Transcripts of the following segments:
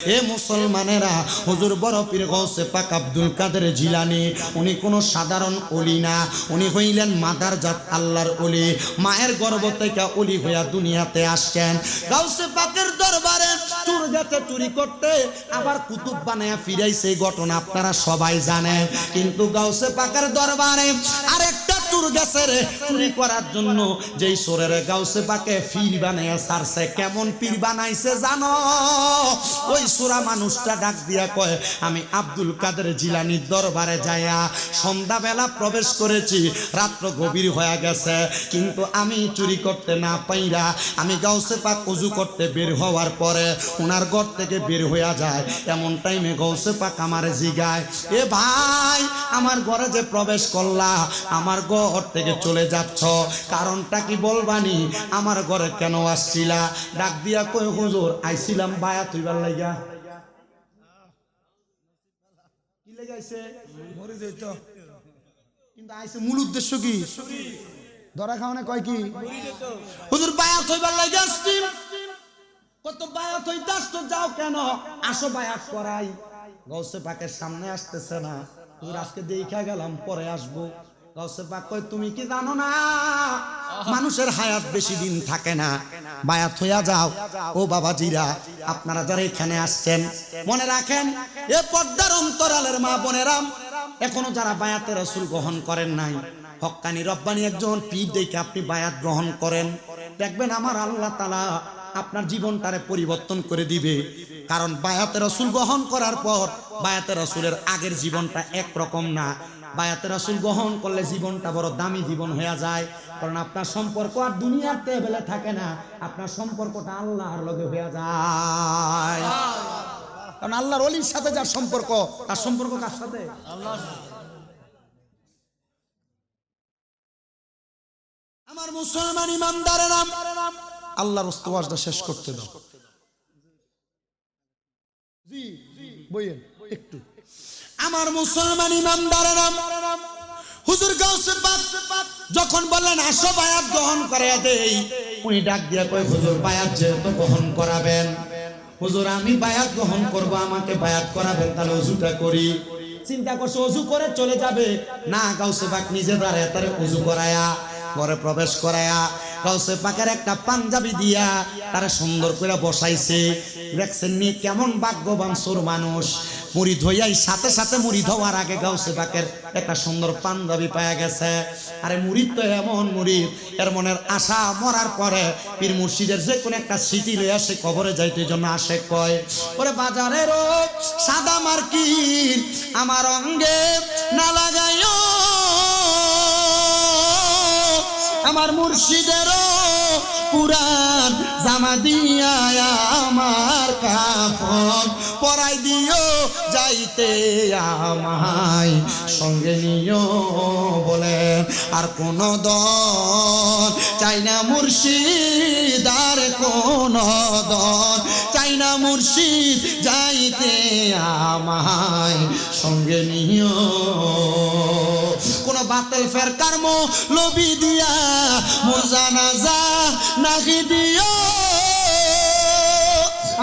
এ মুসলমানেরা, হুজুর বড় পীর গৌসে পাক আব্দুল কাদের জিলানি, উনি কোনো সাধারণ অলি না, উনি হইলেন মাদার জাত আল্লাহর অলি, মায়ের গর্ভ থেকে অলি হইয়া দুনিয়াতে আসছেন। গাউসে পাকের দরবারে চুর গেছে, চুরি করতে, আবার কুতুব বানায়া ফিরাইছে ঘটনা আপনারা সবাই জানেন। কিন্তু গাউসে পাকের দরবারে আরেকটা চুর গেছে রে। চুরি করার জন্য যেই সোরের গাউসে পাকে ফির বানায়া সারছে, কেমন পীর বানাইছে জানো? ওই সুরা মানুষটা ডাক দিয়া কয়, আমি আব্দুল কাদের জিলানির দরবারে যাইয়া সন্ধ্যাবেলা প্রবেশ করেছি, রাত্র গভীর হয়ে গেছে। কিন্তু আমি চুরি করতে না পাইরা, আমি গাউসে পাক উজু করতে বের হওয়ার পরে ওনার ঘর থেকে বের হইয়া যায়। এমন টাইমে গৌসে পাক আমার জিগায়, এ ভাই, আমার ঘরে যে প্রবেশ করলা, আমার ঘর থেকে চলে যাচ্ছ। কারণটা কি বলবানি? আমার ঘরে কেন আসছিলা? ডাক দিয়া কই হুজুর, আইছিলাম বায়া তুইবার লাইগা। কি মরে কিন্তু আইছে মূল উদ্দেশ্য কি? ধরা কয় কি? হুজুর বায়াত হইবার লাগে আসছি কত আসতো যাও কেন? আসো করাই। গৌসে পাকের সামনে আসতেছে না। হুজুর, আজকে দেখা গেলাম, পরে আসব। গৌসে পাক কয়, তুমি কি জানো না? মানুষের হায়াত বেশি দিন থাকে না। বায়াত হইয়া যাও। ও বাবাজিরা, আপনারা যারা এখানে আসছেন, মনে রাখেন, এ পর্দার অন্তরালের মা বোনেরাম এখনও যারা বায়াতের রসুল গ্রহণ করেন নাই হক্কানি রব্বানি একজন পীর দেখে আপনি বায়াত গ্রহণ করেন। দেখবেন আমার আল্লাহ তালা আপনার জীবনটারে পরিবর্তন করে দিবে। কারণ বায়াতের রসুল গ্রহণ করার পর বায়াতের রসুলের আগের জীবনটা একরকম না। বায়াতের রসুল গ্রহণ করলে জীবনটা বড় দামি জীবন হয়ে যায়। কারণ আপনার সম্পর্ক আর দুনিয়ার টেবেলে থাকে না, আপনার সম্পর্কটা আল্লাহর লগে হয়ে যায়। কারণ আল্লাহর অলির সাথে যার সম্পর্ক, তার সম্পর্ক কার সাথে? আমার মুসলমান ইমানদারের নাম আল্লাহর ওয়াজটা শেষ করতে দাও। জি, বইয়েন, একটু। আমার মুসলমান ইমানদারের নাম হুজুর গাউসে পাক যখন বললেন, আসো বায়াত গ্রহণ করে দেই উনি ডাক দিয়া কয়, হুজুর, বায়াত যেহেতু গ্রহণ করাবেন, হুজুর, আমি বায়াত গ্রহণ করব, আমাকে বায়াত করাবেন, তাহলে অজুটা করি। চিন্তা করছে, অজু করে চলে যাবে? না, গাউসে পাক নিজে দাঁড়ায়, তারে অজু করায়া, ঘরে প্রবেশ করায়া, গাউসে পাকের একটা পাঞ্জাবি দিয়া তারা সুন্দর করে বসাইছে। দেখছেন নি কেমন ভাগ্যবান সুর মানুষ। মুড়ি ধইয়াই সাথে সাথে মুড়ি ধোয়ার আগে গাউসে পাকের একটা সুন্দর পাঞ্জাবি পাওয়া গেছে। আরে মুড়ি তো এমন মুড়ি, এর মনের আশা মরার পরে পীর মুর্শিদের যে কোনো একটা স্মৃতি লইয়া সে কবরে যাইতে জন্য আসে কয়, ওরে বাজারের সাদা মার্কিন, আমার অঙ্গে না লাগাইও, আমার মুর্শিদেরও পুরান জামা দিয়া আমার কাপন পরাই দিও যাইতে আমায়, সঙ্গে নিও বলে আর কোন দল, চাই না কোন দল, চাই না মুর্শিদ যাইতে আমায়, সঙ্গে নিও বাতিল ফের কর্ম লবি দিয়া মোজানাজা নাহি দিও।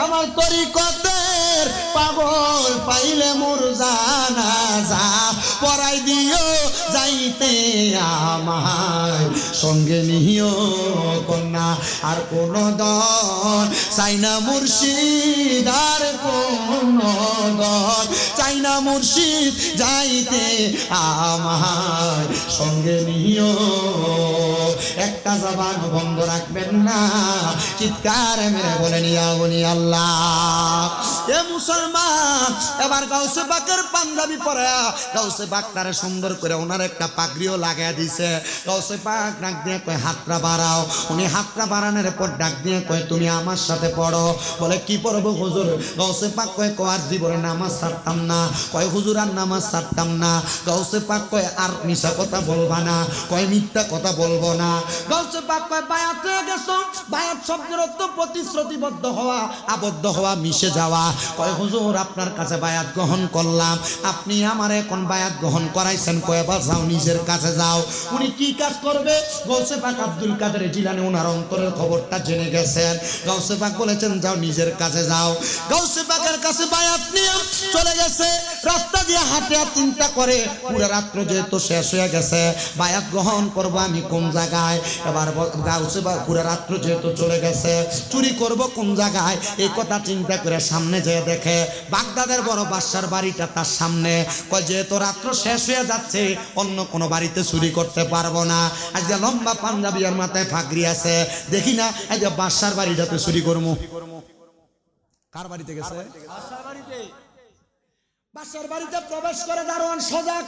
আমার তরিকতের পাগল পাইলে মোর জানাজা পড়াই দিও যাইতে আমায়। সঙ্গে নিও কন্যা, আর কোন দল চাই না মুর্শিদ আর কোন দল চাই না মুর্শিদ যাইতে আমায় সঙ্গে নিও একটা জবান বন্ধ রাখবেন না, চিৎকার মেরে বলে নিয়া বলি আল্লাহ। এ মুসলমান, এবার গাউসে বাকের পাঞ্জাবি পরে, গাউসে বাক তারে সুন্দর করে ওনার একটা পাগড়িও লাগাই দিছে। গাউসে পাক ডাক দিয়ে কয়, হাতটা বাড়াও। উনি হাতটা বাড়ানোর পর ডাক দিয়ে কয়, তুমি আমার সাথে পড়ো। বলে, কি পড়ব হুজুর? গাউসে পাক কয় কয়ার জীবনে নামাজ ছাড়তাম না। কয়, হুজুর, আর নামাজ ছাড়তাম না। গাউসে পাক কয়, আর মিশা কথা বলবা না। কয়, মিথ্যা কথা বলব না। গাউসে পাক কয়, বায়াত গেছো? বায়াত শব্দের অর্থ প্রতিশ্রুতিবদ্ধ হওয়া, আবদ্ধ হওয়া, মিশে যাওয়া। কয়, হুজুর, আপনার কাছে বায়াত গ্রহণ করলাম। আপনি আমার এখন বায়াত গ্রহণ করাইছেন। কয় এবার যাও নিজের কাছে যাও। উনি কি কাজ করবে? গৌসে পাক আব্দুল কাদের জিলানি ওনার অন্তরের খবরটা জেনে গেছেন। গৌসে পাক বলেছেন, যাও নিজের কাছে যাও। গৌসে পাকের কাছে বায়াত নিয়ে চলে গেছে। রাস্তা দিয়ে চিন্তা করে, পুরো রাত্র যেহেতু শেষ হয়ে গেছে, বায়াত গ্রহণ করব আমি কোন জায়গায়? এবার পুরো রাত্র যেহেতু চলে গেছে, চুরি করব কোন জায়গায়? এই কথা চিন্তা করে সামনে যেয়ে দেখে, বাগদাদের বড় বাসার বাড়িটা তার সামনে। কয়, যেহেতু রাত্র শেষ হয়ে যাচ্ছে, অন্য কোনো বাড়িতে চুরি করতে পারব না। আজকে লম্বা পাঞ্জাবি আর মাথায় ফাঁকরি আছে। দেখি না আজকে বাসার বাড়িটাতে চুরি করব কার বাড়িতে গেছে? বাসার বাড়িতে। প্রবেশ করে দারোয়ান সজাগ।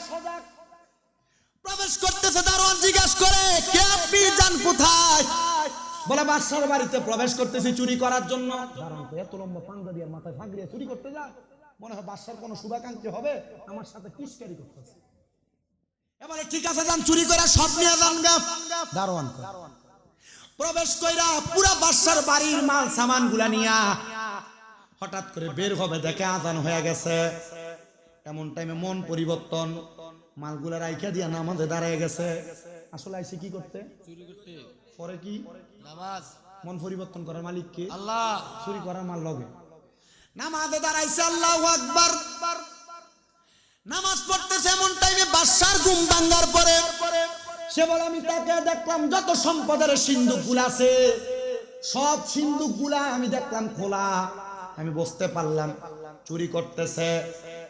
প্রবেশ করতেছে দারোয়ান জিজ্ঞাস করে কে আপনি? যান কোথায়? বলে বাসার বাড়িতে প্রবেশ করতেছি চুরি করার জন্য। দারোয়ান তো এত লম্বা পাঙ্গা দিয়ে মাথায় ফাঁক দিয়ে চুরি করতে যায় মনে হয় বাসার কোনো শুভাকাঙ্ক্ষী হবে? আমার সাথে কিসকারি করতেছে। এবারে ঠিক আছে যান চুরি করে সব নিয়ে যান গা। দারোয়ান প্রবেশ কইরা পুরা বাসার বাড়ির মাল সামানগুলা নিয়া হঠাৎ করে বের হবে দেখে আজান হয়ে গেছে। এমন টাইমে মন পরিবর্তন মালগুলা রাইখা দিয়া নামাজে দাঁড়ায় গেছে। আসলে আইসে কি করতে? পরে কি? নামাজ। মন পরিবর্তন করার মালিক কি আল্লাহ। চুরি করার মাল লগে। নামাজে দাঁড়াইছে আল্লাহ আকবার। নামাজ পড়তেছে এমন টাইমে বাদশার ঘুম ভাঙ্গার পরে সে বলে আমি তাকে দেখলাম যত সম্পদের সিন্ধুকগুলা আছে, সব সিন্ধুকগুলা আমি দেখলাম খোলা। আমি বুঝতে পারলাম, চুরি করতেছে।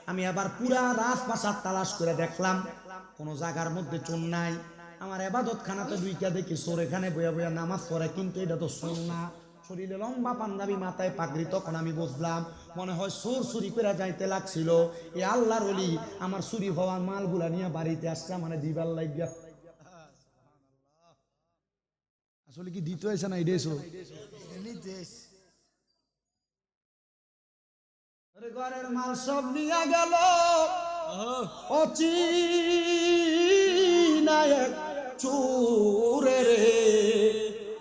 আমি আবার পুরা রাজপ্রাসাদ তালাশ করে দেখলাম, কোন জায়গার মধ্যে চোর নাই। আমার এবাদত খানাতে দুইটা দেখি চোর এখানে বইয়া বইয়া নামাজ পড়ে, কিন্তু এটা তো চোর না। শরীরে লম্বা পাঞ্জাবি মাথায় পাগড়ি তখন আমি বুঝলাম মনে হয় চোর চুরি করে যাইতে লাগছিল। এ আল্লাহর অলি আমার চুরি হওয়া মালগুলা নিয়ে বাড়িতে আসছে মানে দিবার লাগিয়া। আসলে কি দিতে হয়েছে না চোর ঘরের মাল সব নিয়ে গেল। অচিনায়ক চুরে রে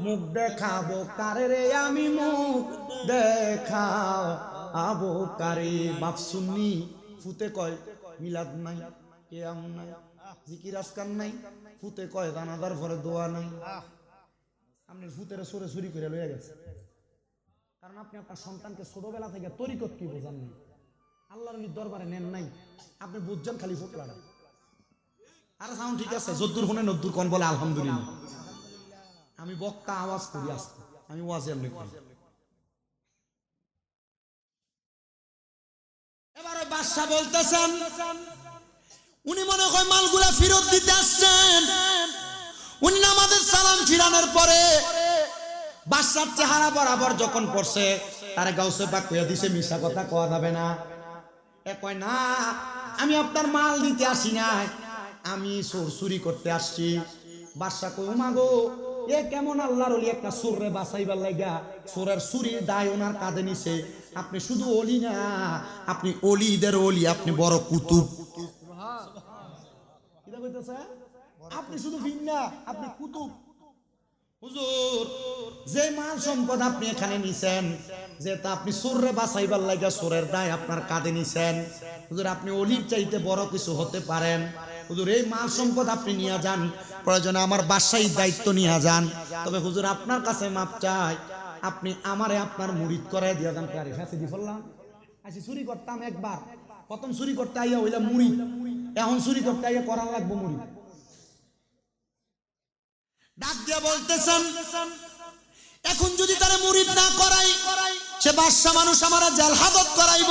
মুখ দেখাবো কারে রে? আমি মুখ দেখাবো কারে বাপ শুননি ফুতে কয়, মিলাদ নাই, কেয়াম নাই, জিকির আসকার নাই, ফুতে কয়, জানাজার পরে দোয়া নাই। আপনি ফুতের সরে চুরি করে লইয়া গেছে। কারণ আপনি আপনার সন্তানকে ছোটবেলা থেকে তরিকত কি বোঝান নাই? আল্লাহর দরবারে নেন নাই। আপনি বুঝছেন খালি ফোকলাটা। আর সাউন্ড ঠিক আছে? যদ্দুর শুনে নদ্দুর কোন বলে আলহামদুলিল্লাহ। আমি বক্তা আওয়াজ করি, আসতে। আমি ওয়াজে এমনি করি এবারে বাদশাহ বলতেছেন, উনি মনে হয় মালগুলা ফেরত দিতে আসছেন। উনি আমাদের সালাম ফিরানোর পরে বাদশার চেহারা বরাবর যখন পড়ছে, তার গাউসে পাক কইয়া দিছে মিশা কথা কওয়া যাবে না। এ কয়, না, আমি আপনার মাল দিতে আসি নাই। আমি চুরি করতে আসছি। বাদশা কই উমা গো এ কেমন আল্লাহর অলি একটা চোররে বাঁচাইবার লাগা সুরের চুরির দায় ওনার কাঁধে নিছে। আপনি শুধু অলি না আপনি অলিদের অলি আপনি বড় কুতুব। আপনি শুধু ভিন না আপনি কুতুব। হুজুর যে মাল সম্পদ আপনি এখানে নিছেন যে তা আপনি সুররে বাঁচাইবার লাগা সুরের দায় আপনার কাঁধে নিছেন। হুজুর আপনি অলির চাইতে বড় কিছু হতে পারেন। হুজুর, এই মাল সম্পদ আপনি নিয়ে যান, প্রয়োজনে আমার বাসায় দায়িত্ব নিয়ে যান। তবে হুজুর, আপনার কাছে মাপ চাই, আপনি আমারে আপনার মুরিদ করাই দিয়ে যান। কারে ফেসে দি ফেললাম আছি চুরি করতাম একবার। প্রথম চুরি করতে আইয়া হইলাম মুড়ি। এখন চুরি করতে আইয়া করার লাগবো মুড়ি। ডাক দিয়ে বলতেছেন, এখন যদি তারা মুরিদ না করাই, সে বাদশা মানুষ আমার জেল হাজত করাইব।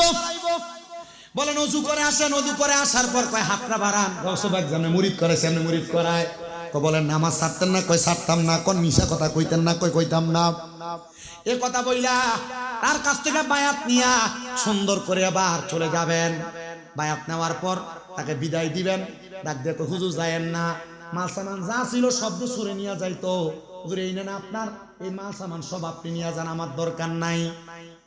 বলেন অজু করে আসেন অজু করে আসার পর কয় হাতটা বাড়ান? রসবাক জানে মুরিদ করে সেমনি মুরিদ করায়। কয় বলেন নামাজ ছাড়তেন না? কই ছাড়তাম না। কোন মিশা কথা কইতেন না? কই কইতাম না। এ কথা বইলা তার কাছ থেকে বায়াত নিয়া সুন্দর করে আবার চলে যাবেন। বায়াত নেওয়ার পর তাকে বিদায় দিবেন। ডাক দিয়ে কয়, হুজুর যায়েন না। মাল সামান যা ছিল শব্দ সুরে নিয়ে যাইতো। হুজুর এই নেন আপনার এই মাল সামান সব আপনি নিয়ে যান আমার দরকার নাই।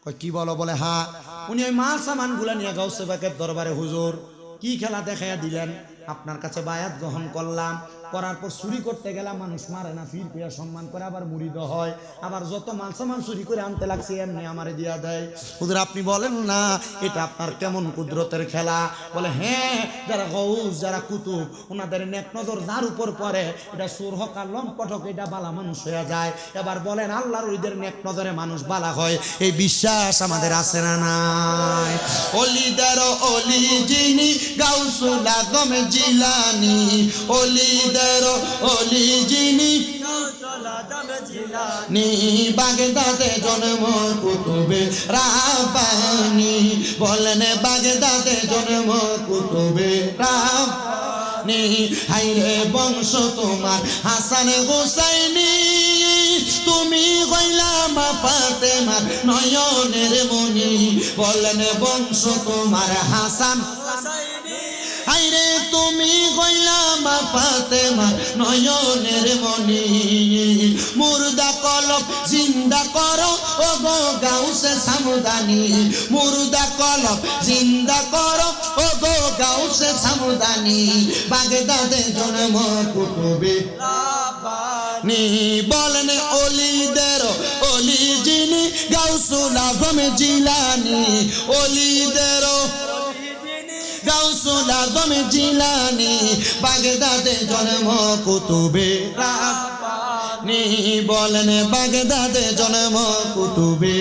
কয় কি বলো? বলে হ্যাঁ উনি ওই মাল সামানগুলা নিয়ে গাউসে বাকের দরবারে, হুজুর, কি খেলা দেখাইয়া দিলেন? আপনার কাছে বায়াত গ্রহণ করলাম করার পর চুরি করতে গেলে মানুষ মারে না, ফির পেয়ে সম্মান করে আবার মুড়িদ হয়। আবার যত মাল সামান চুরি করে আনতে লাগছে, এমনি আমারে দিয়া দেয়। হুজুর, আপনি বলেন না, এটা আপনার কেমন কুদরতের খেলা? বলে হ্যাঁ যারা গৌস যারা কুতুব ওনাদের নেক নজর যার উপর পড়ে, এটা সুর হক আর লম্পটক এটা বালা মানুষ হয়ে যায়। এবার বলেন, আল্লাহর ওইদের নেক নজরে মানুষ বালা হয়, এই বিশ্বাস আমাদের আছে না নাই? অলিদের অলি যিনি, গাউসুল আজম জিলানি, অলিদের অলি যিনি। বাগদাদে জন্ম কুতুবে রাব্বানি। বলেন বাগদাদে জন্ম কুতুবে রাব্বানি। হাইরে বংশ তোমার হাসান গোসাইনি তুমি কইলাম ফাতেমার নয়নের মনি বলেন বংশ তোমার হাসান আইরে তুমি কইলাম ফাতেমা নয়নের মনি মুর্দা কলব জিন্দা করো ও গো গাউসে সামুদানি। মুর্দা কলব জিন্দা করো ও গো গাউসে সামুদানি। বাগদাদে জন্ম কুতুবে নি বলেন অলিদের, অলি যিনি, গাউসুল আজম জিলানি। অলিদের গাউসুল আজম জিলানি, বাগদাদে জন্ম কুতুবে নি বলেন, বাগদাদে জন্ম কুতুবে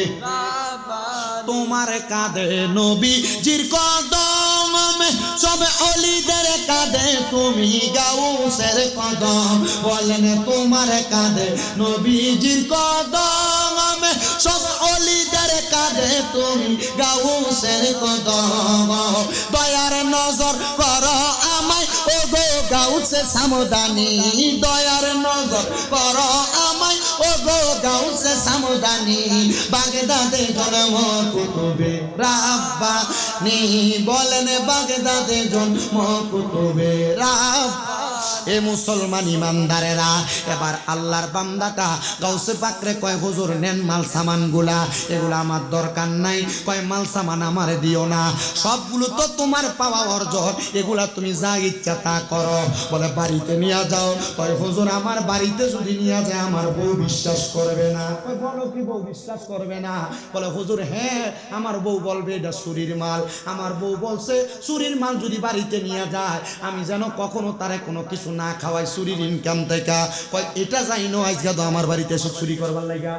তোমার কাঁধে নবী জির কদম, সব অলিদের কাঁধে তুমি গাউসের কদম। বলেন, তোমার কাঁধে নবীজির কদম সব অলিদের কাঁধে তুমি গাউসের কদম। দয়ার নজর কর আমায় ও গো গাউসে সামদানি। দয়ার নজর কর আমায় ও গো গাউসে সামদানি। বাগদাদে জন্ম কুতুবে রাব্বা নি বলেন বাগদাদে জন্ম কুতুবে রাব্বা এ মুসলমান ইমানদারেরা, এবার আল্লাহর বান্দাটা গাউসে পাকরে কয়, হুজুর, নেন মাল সামানগুলা এগুলো আমার দরকার নাই। কয়, মাল সামান আমার দিও না, সবগুলো তো তোমার পাওয়া অর্জন, এগুলা তুমি যা ইচ্ছা তা করো। বলে, বাড়িতে নিয়ে যাও। কয়, হুজুর, আমার বাড়িতে যদি নিয়ে যায়, আমার বউ বিশ্বাস করবে না। বলো কি বউ বিশ্বাস করবে না? বলে, হুজুর হ্যাঁ আমার বউ বলবে এটা চুরির মাল। আমার বউ বলছে, চুরির মাল যদি বাড়িতে নিয়ে যায়, আমি যেন কখনো তারে কোনো কিছু না খাওয়াই চুরির ইনকাম থেকে কয়, এটা যাই না, আজকে তো আমার বাড়িতে এসে চুরি করবার লাগা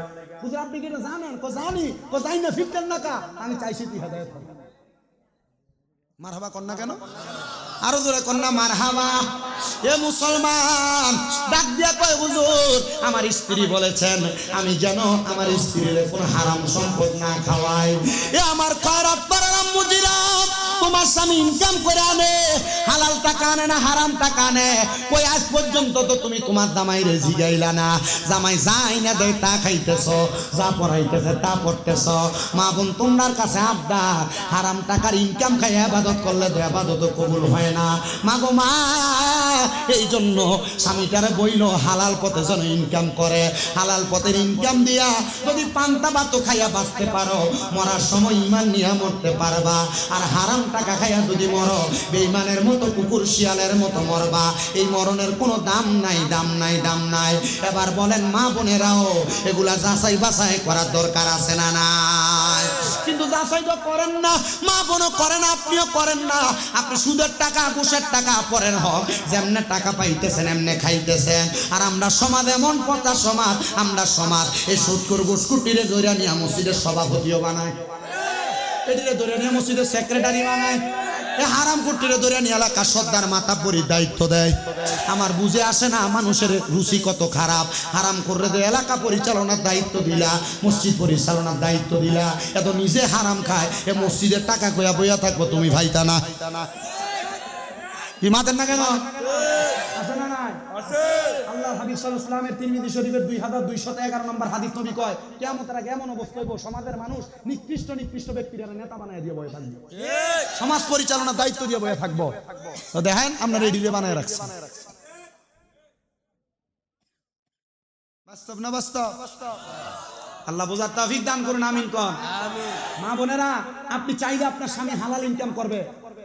না না কেন? মারহাবা। এ দিয়া কয় আমার স্ত্রী বলেছেন, আমি যেন আমার স্ত্রীর কোন হারাম সম্পদ না খাওয়াই। এ আমার খারাপ পারাম মুজিরাম তোমার স্বামী ইনকাম করে আনে, হালাল টাকা আনে না হারাম টাকা আনে? কই, আজ পর্যন্ত তো তুমি তোমার জামাই না। জামাই না দেয় তা খাইতেছ, যা পড়াইতেছে তা পড়তেছ। মা বোন তোমার কাছে আবদার হারাম টাকার ইনকাম খাই আবাদত করলে তো আবাদত কবুল হয় না। মা গো মা, এই জন্য স্বামীটারে বইল, হালাল পথে যেন ইনকাম করে। হালাল পথের ইনকাম দিয়া যদি পান্তা ভাত খাইয়া বাঁচতে পারো, মরার সময় ইমান নিয়ে মরতে পারবা। আর হারাম টাকা খাইয়া যদি মরো বেইমানের মতো কুকুর শিয়ালের মতো মরবা। এই মরণের কোনো দাম নাই দাম নাই দাম নাই। এবার বলেন, মা বোনেরাও, এগুলা যাচাই বাছাই করার দরকার আছে না নাই? কিন্তু যাচাই তো করেন না। মা বোনও করেন, আপনিও করেন না। আপনি সুদের টাকা, ঘুষের টাকা পরের হোক, যেমনে টাকা পাইতেছেন, এমনে খাইতেছেন। আর আমরা সমাজ এমন পচা সমাজ, আমরা সমাজ এই সুৎকুর ধরে নিয়ে মসজিদের সভাপতিও বানায়। এটিরে ধরে নিয়ে মসজিদের সেক্রেটারি বানায়। এ হারাম কুটিরে ধরে নিয়ে এলাকা সর্দার মাথা পরি দায়িত্ব দেয়। আমার বুঝে আসে না মানুষের রুচি কত খারাপ। হারাম করে দে এলাকা পরিচালনার দায়িত্ব দিলা মসজিদ পরিচালনার দায়িত্ব দিলা। এত নিজে হারাম খায়। এ মসজিদের টাকা কয়া বইয়া থাকব তুমি ভাইতা না। কি মাতেন না কেন? আছে। না নাই? আল্লাহ হাবিব সাল্লাল্লাহু আলাইহি সাল্লামের তিরমিজি শরীফের 2211 নম্বর হাদিস নবী কয় এমন অবস্থা হইব সমাজের মানুষ নিকৃষ্ট নিকৃষ্ট ব্যক্তিরা নেতা বানায় দিয়ে বয়ে থাকবে সমাজ পরিচালনার দায়িত্ব দিয়ে বয়ে থাকব। তো দেখেন আমরা বানায় রাখছি। বাস্তব না বাস্তব? আল্লাহ বোঝার তাফিক দান করুন আমিন কন। মা বোনেরা আপনি চাইলে আপনার স্বামী হালাল ইনকাম করবে।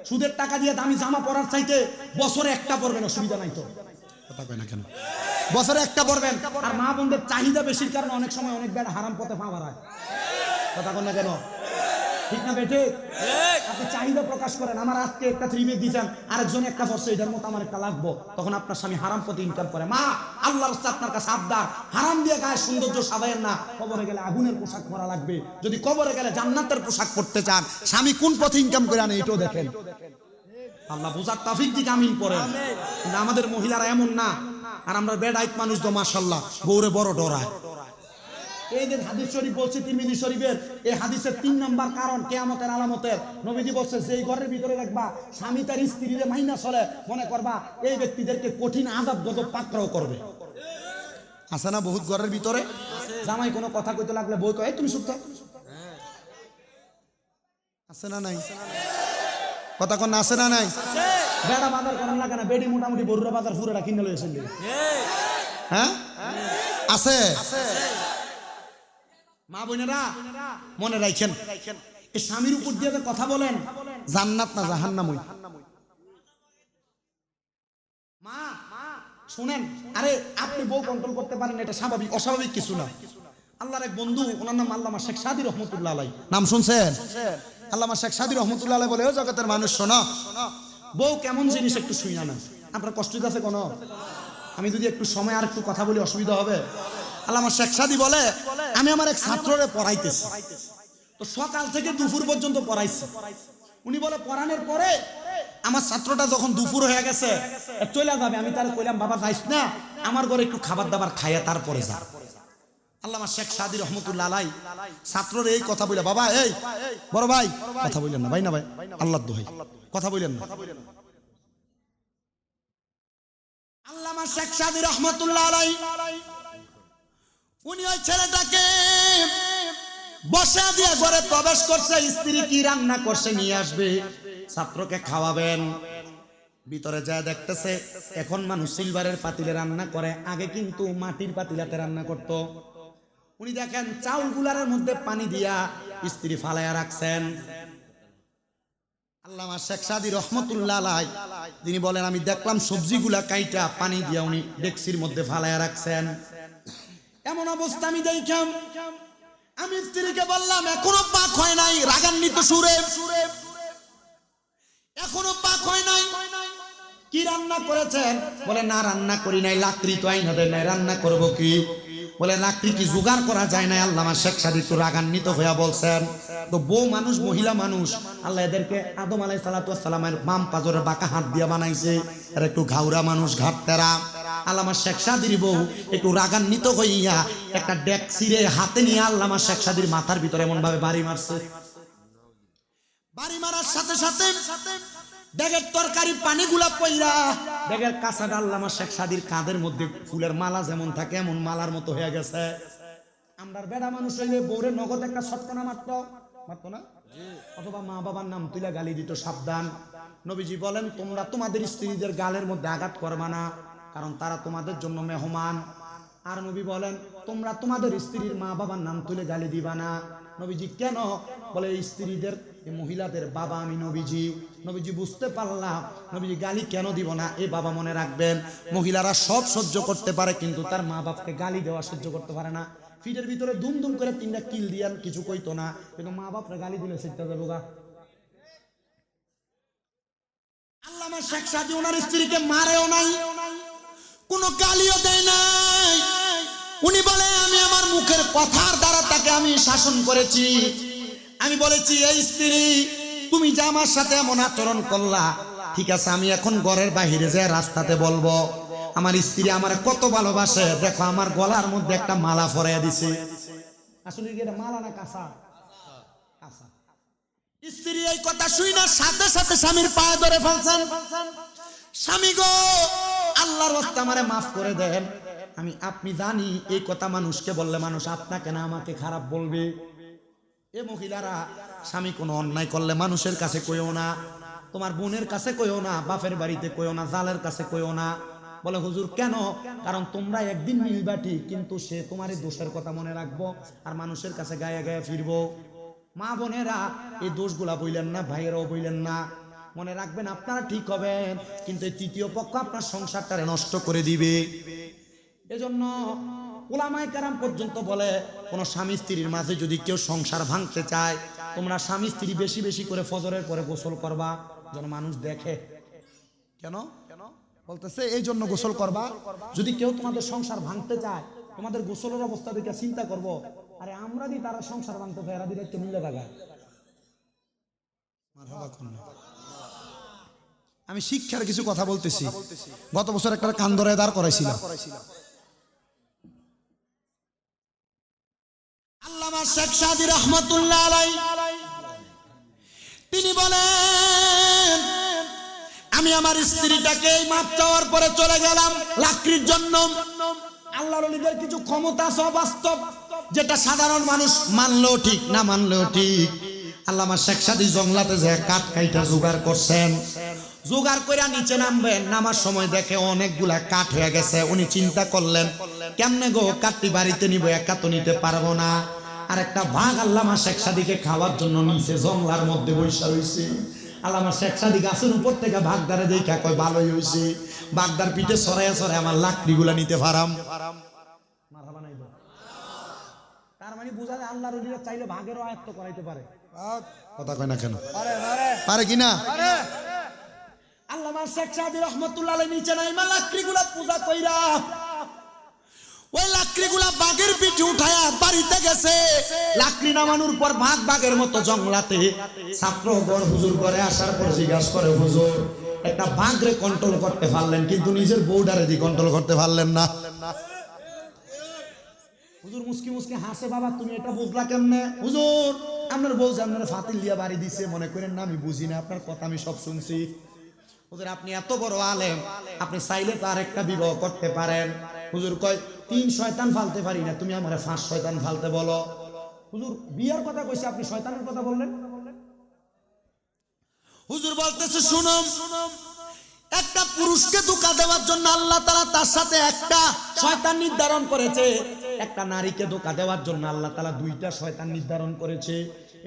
সুদের টাকা দিয়ে দামি জামা পরার চাইতে বছরে একটা পরবেন অসুবিধা নাই তো। কথা কয় না কেন? বছরে একটা পরবেন আর মা বোনদের চাহিদা বেশির কারণে অনেক সময় অনেক বেড়া হারাম পথে পা বাড়ায়। কথা কয় না কেন? ঠিক না বেটে আপনি চাহিদা প্রকাশ করেন। আমার আজকে একটা থ্রি পিস দিয়েছেন আরেকজন একটা বর্ষ এটার মতো আমার একটা লাগবো। তখন আপনার স্বামী হারাম পথে ইনকাম করে। মা আল্লাহর রাস্তা আপনার কাছে আবদার। হারাম দিয়ে গায়ে সৌন্দর্য সাবাইয়ের না। কবরে গেলে আগুনের পোশাক পরা লাগবে। যদি কবরে গেলে জান্নাতের পোশাক পরতে চান স্বামী কোন পথে ইনকাম করে আনে এটাও দেখেন। আল্লাহ বুঝার তাফিক দিকে আমিন পড়েন কিন্তু আমাদের মহিলারা এমন না। আর আমরা বেডাইত মানুষ তো মাসাল্লাহ বউরে বড় ডরায় এই যে হাদিস শরীফ বলছে তিরমিজি শরীফের এই হাদিসের তিন নাম্বার কারণ কেয়ামতের আলামতের। নবীজি বলছে যে ঘরের ভিতরে রাখবা স্বামী তার স্ত্রীরে মাইনা চলে মনে করবা এই ব্যক্তিদেরকে কঠিন আজাব গজব পাকড়াও করবে। আছে না বহুত ঘরের ভিতরে? জামাই কোনো কথা কইতে লাগলে বই কয় তুমি চুপ থাক। আছে না নাই? কথা কোন আছে না নাই? বেড়া বাজার করেন না বেডি মোটামুটি বড়ুরা বাজার ফুরেরা কিনে লইছেন হ্যাঁ? আছে? মা বোনেরা মনে রাখেন এই স্বামীর উপর দিয়ে কথা বলেন জান্নাত না জাহান্নামই? মা শুনেন আরে আপনি বউ কন্ট্রোল করতে পারেন এটা স্বাভাবিক অস্বাভাবিক কিছু না। আল্লাহর এক বন্ধু ওনার নাম আল্লামা শেখ সাদি রহমতুল্লাহ আলাই নাম শুনছেন? আল্লামা শেখ সাদি রহমতুল্লাহ আলাই বলে ও জগতের মানুষ শোনো। বউ কেমন জিনিস একটু শুই না আপনার কষ্ট আছে কোনো? আমি যদি একটু সময় আর একটু কথা বলি, অসুবিধা হবে। আল্লামা শেখ সাদি বলে, আমি আমার এক ছাত্ররে পড়াইতেছি। তো সকাল থেকে দুপুর পর্যন্ত পড়াইছি। উনি বলে, পড়ানোর পরে আমার ছাত্রটা যখন দুপুর হয়ে গেছে, চলে যাবে। আমি তার কইলাম, বাবা, যাইস না। আমার ঘরে একটু খাবার দাবার খাইয়া তারপরে যা। আল্লামা শেখ সাদি রহমতুল্লাহ আলাই, ছাত্রর এই কথা বলে বাবা, এই, বড় ভাই। কথা বললেন না, ভাই না, ভাই? আল্লাহ দোহাই। কথা বললেন না। আল্লামা শেখ সাদি রহমতুল্লাহ উনি ওই ছেলেটাকে বসা দিয়ে ঘরে প্রবেশ করছে, স্ত্রী কি রান্না করছে নিয়ে আসবে, ছাত্রকে খাওয়াবেন। ভিতরে যা দেখতেছে, এখন মানুষ সিলভারের পাতিলে রান্না করে, আগে কিন্তু মাটির পাতিলাতে রান্না করত। উনি দেখেন চাউল গুলারের মধ্যে পানি দিয়া স্ত্রী ফালাইয়া রাখছেন। আল্লামা শেখ সাদি রহমতুল্লাহ তিনি বলেন, আমি দেখলাম সবজিগুলা কাইটা পানি দিয়া উনি ডেক্সির মধ্যে ফালাইয়া রাখছেন। এমন অবস্থা আমি দেখলাম। আমি স্ত্রীকে বললাম, এখনও পাক হয় নাই, রাগান্বিত সুরে। এখনও পাক হয় নাই। কি রান্না করেছেন? বলে, না, রান্না করি নাই, লাকড়ি তো আইন হবে, নাই, রান্না করব কি? বলে লাকড়ি কি জোগাড় করা যায় না আল্লাহ আমার শেখ সাদি তো রাগান্বিত হইয়া বলছেন, তো বউ মানুষ, মহিলা মানুষ, আল্লাহ এদেরকে আদম আলাই সালাতামের বাম পাজরে বাঁকা হাত দিয়া বানাইছে। আর একটু ঘাউরা মানুষ ঘাট তেরা আল্লামা শেখ সাদির বউ একটু রাগান্বিত হইয়া একটা ডেকসিরে হাতে নিয়ে আল্লামা শেখ সাদির মাথার ভিতরে এমন ভাবে বাড়ি মারছে। বাড়ি মারার সাথে সাথে ডেগের তরকারি পানিগুলা পইরা ডেগের কাঁচাটা আল্লামা শেখ সাদির কাঁধের মধ্যে ফুলের মালা যেমন থাকে এমন মালার মতো হয়ে গেছে। আমরা বেড়া মানুষ হইলে বউরে নগদ একটা সটকনা মারত। মারতো না? অথবা মা বাবার নাম তুলে গালি দিত সাবধান। নবীজি বলেন তোমরা তোমাদের স্ত্রীদের গালের মধ্যে আঘাত করবা না কারণ তারা তোমাদের জন্য মেহমান। আর নবী বলেন তোমরা তোমাদের স্ত্রীর মা বাবার নাম তুলে গালি দিবা না। নবীজি কেন? বলে, এই স্ত্রীদের মহিলাদের বাবা আমি নবীজি। নবীজি বুঝতে পারলাম, নবীজি গালি কেন দিব না? এ বাবা মনে রাখবেন, মহিলারা সব সহ্য করতে পারে, কিন্তু তার মা বাপকে গালি দেওয়া সহ্য করতে পারে না। ফিটের ভিতরে দুম দুম করে তিনটা কিল দিয়ান কিছু কইতো না, কিন্তু মা বাপরা গালি দিলে সেটা যাব গা। আল্লামা শেখ সাদি, ওনার স্ত্রীকে মারেও নাই, কোনো গালিও দেয় নাই। উনি বলে, আমি আমার মুখের কথার তাকে আমি শাসন করেছি। আমি বলেছি, এই স্ত্রী, তুমি যে আমার সাথে এমন আচরণ করলা, ঠিক আছে, আমি এখন ঘরের বাহিরে যে রাস্তাতে বলব, আমার স্ত্রী আমার কত ভালোবাসে, দেখো আমার গলার মধ্যে একটা মালা ফরাইয়া দিছে। আসলে এটা মালা না কাঁচা কাঁচা স্ত্রী এই কথা শুই না, সাথে সাথে স্বামীর পায়ে ধরে ফেলছেন। স্বামী গো, আল্লাহর রাস্তা আমারে মাফ করে দেন। আমি, আপনি জানি এই কথা মানুষকে বললে মানুষ আপনাকে না আমাকে খারাপ বলবে। এ মহিলারা, স্বামী কোনো অন্যায় করলে মানুষের কাছে কইও না। তোমার বোনের কাছে কইও না, বাপের বাড়িতে কইও না, জালের কাছে কইও না। বলে, হুজুর, কেন? কারণ তোমরা একদিন মিলবাটি কিন্তু সে তোমার এই দোষের কথা মনে রাখব আর মানুষের কাছে গায়ে গায়ে ফিরবো। মা বোনেরা, এই দোষগুলা বইলেন না, ভাইয়েরাও বইলেন না। মনে রাখবেন, আপনারা ঠিক হবেন, কিন্তু তৃতীয় পক্ষ আপনার সংসারটারে নষ্ট করে দিবে। এজন্য ওলামায় কারাম পর্যন্ত বলে, কোনো স্বামী স্ত্রীর মাঝে যদি কেউ সংসার ভাঙতে চায়, তোমরা স্বামী স্ত্রী বেশি বেশি করে ফজরের পরে গোসল করবা, যেন মানুষ দেখে। কেন? বলতেছে এই জন্য গোসল করবা। যদি কেউ তোমাদের সংসার ভাঙতে চায়, তোমাদের গোসলের অবস্থা দেখে চিন্তা করব, আরে আমরা দি তারা সংসার ভাঙতে চায়, এরা দিলে মিলে থাকা আমি শিক্ষার কিছু কথা বলতেছি। গত বছর একটা কান ধরে দাঁড় করাইছিলাম। তিনি বলেন, আমি আমার স্ত্রীটাকে এই মাপ চাওয়ার পরে চলে গেলাম লাকড়ির জন্য। অলিদের কিছু ক্ষমতা আছে বাস্তব যেটা সাধারণ মানুষ মানলেও ঠিক, না মানলেও ঠিক। কাইটা জোগাড় করে নামার সময় দেখে কাঠ হয়ে গেছে। উনি চিন্তা করলেন গো কাঠটি বাড়িতে নিব, একা তো নিতে পারব না। আর একটা ভাগ আল্লামা শেখ সাদিকে খাওয়ার জন্য নিচে জংলার মধ্যে বৈশা রয়েছে আল্লামা শেখ সাদি গাছের উপর থেকে ভাগদারে দেখা কয় ভালোই হয়েছে বাগদার পিঠে সরাইয়া সরাই আমার লাকড়িগুলা নিতে পারাম। তার মানে বোঝা যায় আল্লাহর অলিরা চাইলে ভাগেরও আয়ত্ত করাইতে পারে। কথা কয় না কেন? পারে কি আল্লামা শেখ সাদি রহমতুল্লাহ নিচে নাই মা লাকড়িগুলা পূজা কইরা। ওই লাকড়িগুলা বাঘের পিঠে উঠায়া বাড়িতে গেছে। লাকড়ি নামানোর পর ভাগ বাঘের মতো জঙ্গলাতে। ছাত্রগণ হুজুর করে আসার পর জিজ্ঞাসা করে, হুজুর, একটা বাঘরে কন্ট্রোল করতে পারলেন, কিন্তু নিজের বউডারে দিয়ে কন্ট্রোল করতে পারলেন না। হুজুর মুসকি মুসকি হাসে, বাবা, তুমি এটা বুঝলা কেমনে? হুজুর, আপনার বউ আপনার ফাতিল দিয়া বাড়ি দিছে, মনে করেন না, আমি বুঝি না, আপনার কথা আমি সব শুনছি। হুজুর, আপনি এত বড় আলেম, আপনি চাইলে তার একটা বিবাহ করতে পারেন। হুজুর কয় তিন শয়তান ফালতে পারি না। তুমি আমার পাঁচ শয়তান ফালতে বলো। হুজুর, বিয়ার কথা কইছে, আপনি শয়তানের কথা বললেন? হুজুর বলতেছে শুনুন একটা পুরুষকে ধোকা দেওয়ার জন্য আল্লাহ তালা তার সাথে একটা শয়তান নির্ধারণ করেছে। একটা নারীকে ধোকা দেওয়ার জন্য আল্লাহ তালা দুইটা শয়তান নির্ধারণ করেছে।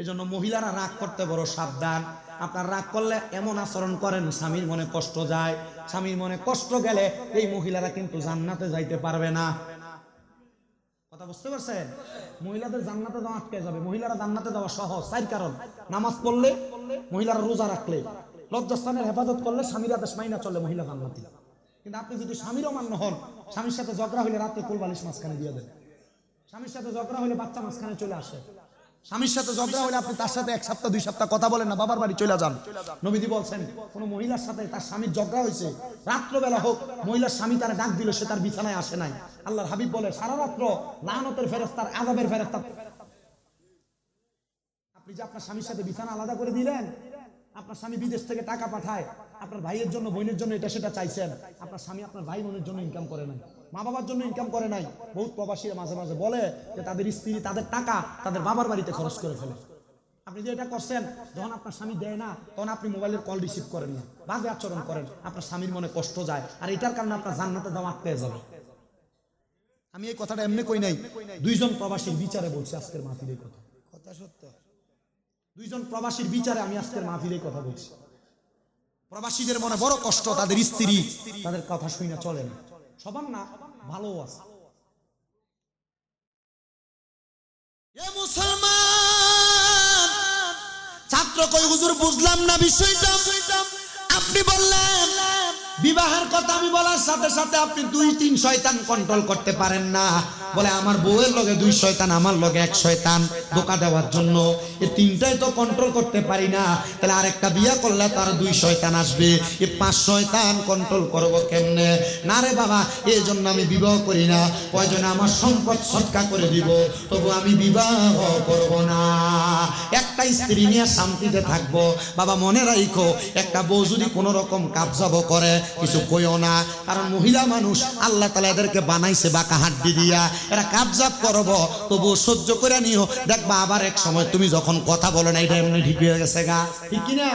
এজন্য মহিলারা রাগ করতে বড় সাবধান। আপনার রাগ করলে এমন আচরণ করেন, স্বামীর মনে কষ্ট যায়। স্বামীর মনে কষ্ট গেলে এই মহিলারা কিন্তু জান্নাতে যাইতে পারবে না। কথা বুঝতে পারছেন? মহিলাদের জান্নাতে যাওয়া আটকে যাবে। মহিলারা জান্নাতে যাওয়া সহজ। চার কারণ। নামাজ পড়লে, মহিলারা রোজা রাখলে, লজ্জাস্থানের হেফাজত করলে স্বামীর আদেশ মাইনা চলে মহিলা জান্নাতি। কিন্তু আপনি যদি স্বামীরও মান্য হন, স্বামীর সাথে ঝগড়া হলে রাতে কোলবালিশ মাঝখানে দিয়ে দেন। স্বামীর সাথে ঝগড়া হলে বাচ্চা মাঝখানে চলে আসে। স্বামীর সাথে ঝগড়া হলে আপনি তার সাথে এক সপ্তাহ, দুই সপ্তাহ কথা বলেন না, বাবার বাড়ি চলে যান। নবীজি বলছেন, কোন মহিলার সাথে তার স্বামীর ঝগড়া হয়েছে, রাত্রবেলা হোক, মহিলার স্বামী তার ডাক দিল, সে তার বিছানায় আসে নাই। আল্লাহর হাবিব বলে, সারা রাত্র লানতের ফেরেস্তার আজাবের ফেরেস্তার আপনি যে আপনার স্বামীর সাথে বিছানা আলাদা করে দিলেন, আপনার স্বামী বিদেশ থেকে টাকা পাঠায়, আপনার ভাইয়ের জন্য, বোনের জন্য এটা সেটা চাইছেন, আপনার স্বামী আপনার ভাই বোনের জন্য ইনকাম করে নাই। মা বাবার জন্য ইনকাম করে নাই। বহুত প্রবাসীরা মাঝে মাঝে বলে যে তাদের স্ত্রী তাদের টাকা তাদের বাবার বাড়িতে খরচ করে ফেলে। আপনি যে এটা করছেন যখন আপনার স্বামী দেয় না তখন আপনি মোবাইলের কল রিসিভ করেন না। বাজে আচরণ করেন আপনার স্বামীর মনে কষ্ট যায় আর এটার কারণে আপনার জান্নাতে দাম আটকে যাবে আমি এই কথাটা এমনি কই নাই দুইজন প্রবাসীর বিচারে বলছি আজকের মাহফিল এই কথা। কথা সত্য। দুইজন প্রবাসীর বিচারে আমি আজকের মাহফিলে কথা বলছি। প্রবাসীদের মনে বড় কষ্ট তাদের স্ত্রী তাদের কথা শুনে চলে না। সবার না ভালো আছে। মুসলমান ছাত্র কই হুজুর বুঝলাম না বিষয়টা? আপনি বললেন বিবাহের কথা আমি বলার সাথে সাথে আপনি দুই, তিন শয়তান কন্ট্রোল করতে পারেন না। বলে, আমার বউয়ের লগে দুই শয়তান, আমার লগে এক শয়তান। ধোকা দেওয়ার জন্য এই তিনটাই তো কন্ট্রোল করতে পারি না। তাহলে আরেকটা বিয়া করলে তার দুই শয়তান আসবে। এই পাঁচ শয়তান কন্ট্রোল করব কেমনে? না রে বাবা এই জন্য আমি বিবাহ করি না। কয়জনে আমার সম্পদ সৎকা করে দিব। তবু আমি বিবাহ করব না। একটা স্ত্রী নিয়ে শান্তিতে থাকব। বাবা, মনে রাখো একটা বউ যদি কোনো রকম কাবজাবো করে কিছু কইও না। কারণ মহিলা মানুষ আল্লাহ তালা এদেরকে বানাইছে বাঁকা হাড্ডি দিয়া। এরা কাবজাব করব তবু সহ্য করে নিও। দেখবা আবার এক সময় তুমি যখন কথা বলো না, এটা এমনি ঠিক হয়ে গেছে গা। ঠিক কি না?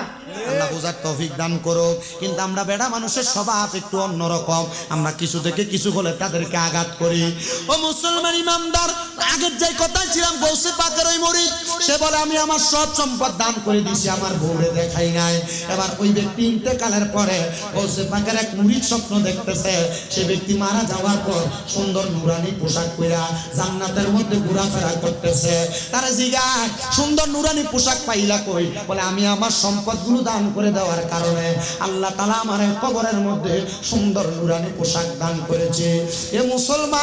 আল্লাহ বোঝার তৌফিক দান করো কিন্তু আমরা বেড়া মানুষের স্বভাব একটু অন্যরকম। আমরা কিছু থেকে কিছু হলে তাদেরকে আঘাত করি। ও মুসলমান ইমামদার, আগের যে কথাই ছিলাম গৌসে পাকের ওই মরিদ সে বলে, আমি আমার সব সম্পদ দান করে দিছি, আমার বউরে দেখাই নাই। এবার ওই ব্যক্তি ইন্তেকালের পরে গৌসে পাকের এক মুরিদ স্বপ্ন দেখতেছে, সে ব্যক্তি মারা যাওয়ার পর সুন্দর নুরানি পোশাক পরা জান্নাতের মধ্যে ঘোরাফেরা করতেছে। তারা জিগায় সুন্দর নুরানি পোশাক পাইলা কই? বলে, আমি আমার সম্পদগুলো দান করে দেওয়ার কারণে আল্লাহ তালা আমার কবরের মধ্যে সুন্দর নুরানি পোশাক দান করেছে। এ মুসলমান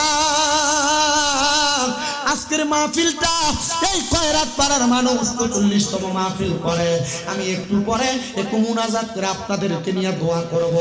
আজকের মাহফিলটা, এই কয়রাত পাড়ার মানুষ চল্লিশতম মাহফিল করে। আমি একটু পরে একটু মুনাজাত করে আপনাদেরকে নিয়ে দোয়া করব।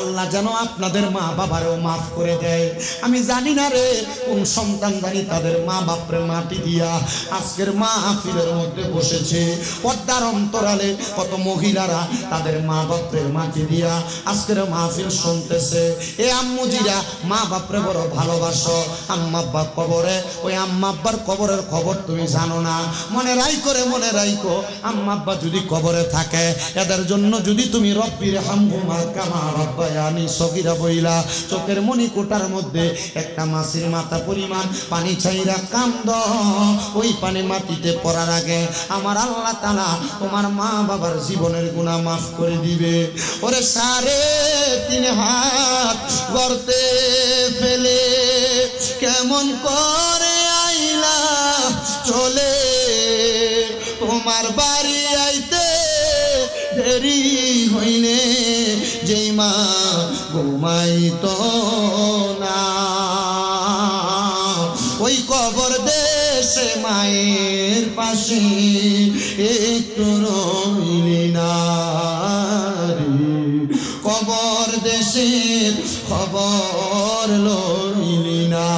আল্লাহ যেন আপনাদের মা বাবারও মাফ করে দেয়। আমি জানি না রে, কোন সন্তান জানি তাদের মা বাপরে মাটি দিয়া আজকের মাহফিলের মধ্যে বসেছে। পর্দার অন্তরালে কত মহিলারা তাদের মা বাপের মাটি দিয়া আজকের মাহফিল শুনতেছে। এ আম্মুজিরা মা বাপরে বড় ভালোবাসো। আম্মা আব্বা কবরে, ওই আম্মা আব্বার কবরের খবর তুমি জানো না। মনে রাই করে মনে রাইকো আম্মা আব্বা যদি কবরে থাকে, এদের জন্য যদি তুমি রব্বির হামহুমা কামা রব্বায়ানি সগিরা বইলা, চোখের মনি কোটার মধ্যে একটা মাছের মাথা পরিমাণ পানি ছাইরা কান্দ। ওই পানি মাটিতে পড়ার আগে আমার আল্লাহ তালা তোমার মা বাবার জীবনের গুণা মাফ করে দিবে। ওরে সারে তিন হাত গর্তে ফেলে, কেমন করে চলে। তোমার বাড়ি আইতে দেরি হইলে যেই মা ঘুমাইত না। ওই কবর দেশে মায়ের পাশে একটু রইলি না। কবর দেশের খবর লইলি না।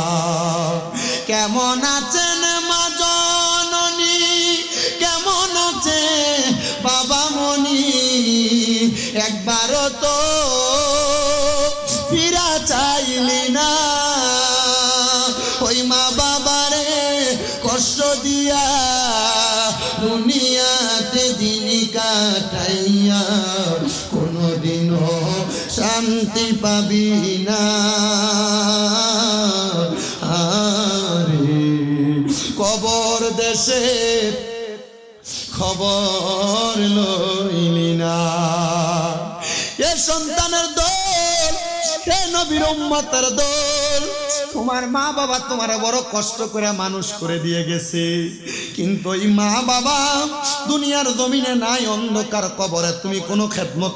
কেমন আছেন পাবি না। কবর দেশে খবর লইলি না। এ সন্তানের দোল, এ নবীর উম্মতের দোল, তোমার মা বাবা তোমার বড় কষ্ট করে মানুষ করে দিয়ে গেছে। কিন্তু এই মা বাবা দুনিয়ার জমিনে নাই, অন্ধকার কবরে তুমি কোনো খেদমত